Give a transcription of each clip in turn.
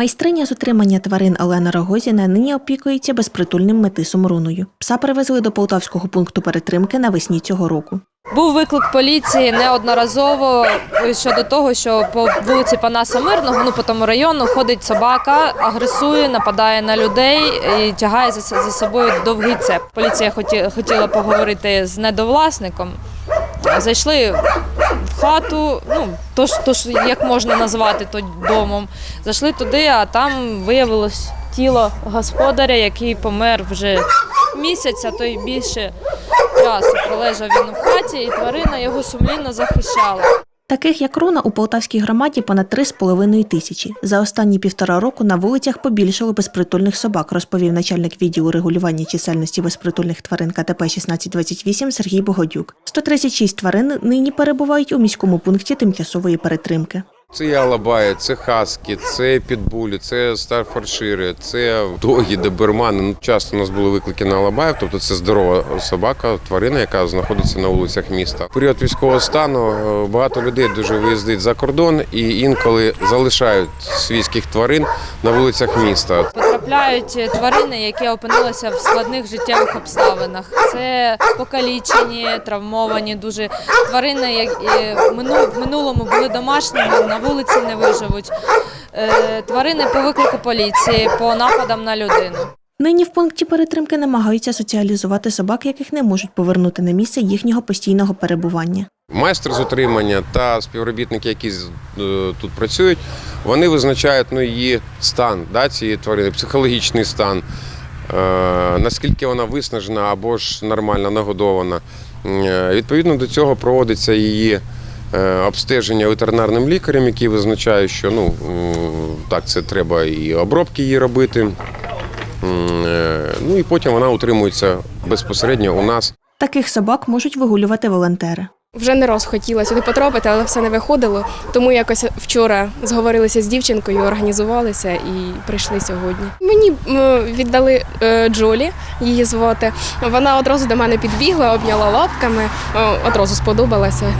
Майстриня з утримання тварин Олена Рогозіна нині опікується безпритульним метисом руною. Пса привезли до полтавського пункту перетримки навесні цього року. Був виклик поліції неодноразово щодо того, що по вулиці Панаса Мирного, ну по тому району, ходить собака, агресує, нападає на людей і тягає за, собою довгий цеп. Поліція хотіла поговорити з недовласником. Зайшли хату, ну то ж, то ж як можна назвати то домом. Зайшли туди, а там виявилось тіло господаря, який помер вже місяць, а то й більше часу пролежав він у хаті, і тварина його сумлінно захищала. Таких як руна у полтавській громаді понад 3,5 тисячі. За останні півтора року на вулицях побільшало безпритульних собак, розповів начальник відділу регулювання чисельності безпритульних тварин КТП 1628 Сергій Богодюк. 136 тварин нині перебувають у міському пункті тимчасової перетримки. Це і алабаї, це хаски, це підбулі, це старфоршири, це догі, добермани. Ну, часто у нас були виклики на алабаїв, тобто це здорова собака, тварина, яка знаходиться на вулицях міста. В період військового стану е, багато людей дуже виїздить за кордон і інколи залишають свійських тварин на вулицях міста. Потрапляють тварини, які опинилися в складних життєвих обставинах. Це покалічені, травмовані дуже тварини, які в минулому були домашніми, на вулиці не виживуть. Е, Тварини по виклику поліції, по нападам на людину. Нині в пункті перетримки намагаються соціалізувати собак, яких не можуть повернути на місце їхнього постійного перебування. Майстер з утримання та співробітники, які е, тут працюють, вони визначають ну, її стан да, цієї тварини, психологічний стан, е, наскільки вона виснажена або ж нормально нагодована. Е, Відповідно до цього проводиться її обстеження ветеринарним лікарем, який визначає, що ну, так, це треба і обробки її робити. Ну і потім вона утримується безпосередньо у нас. Таких собак можуть вигулювати волонтери. Вже не раз хотіла сюди потрапити, але все не виходило. Тому якось вчора зговорилися з дівчинкою, організувалися і прийшли сьогодні. Мені віддали е, Джолі, її звати. Вона одразу до мене підбігла, обняла лапками, е, одразу сподобалася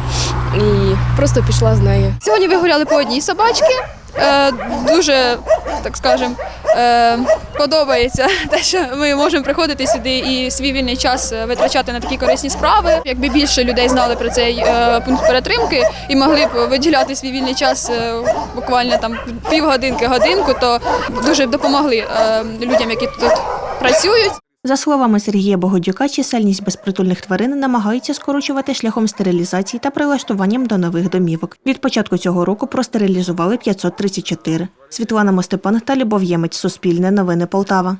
і просто пішла з нею. Сьогодні вигуляли по одній собачці. Е, дуже, так скажемо, е, подобається те, що ми можемо приходити сюди і свій вільний час е, витрачати на такі корисні справи. Якби більше людей знали про цей е, пункт перетримки і могли б виділяти свій вільний час е, буквально там півгодинки, годинку, то дуже б допомогли е, людям, які тут працюють. За словами Сергія Богодюка, чисельність безпритульних тварин намагаються скорочувати шляхом стерилізації та прилаштуванням до нових домівок. Від початку цього року простерилізували 534. Світлана Мостепан та Любов Ємець. Суспільне новини Полтава.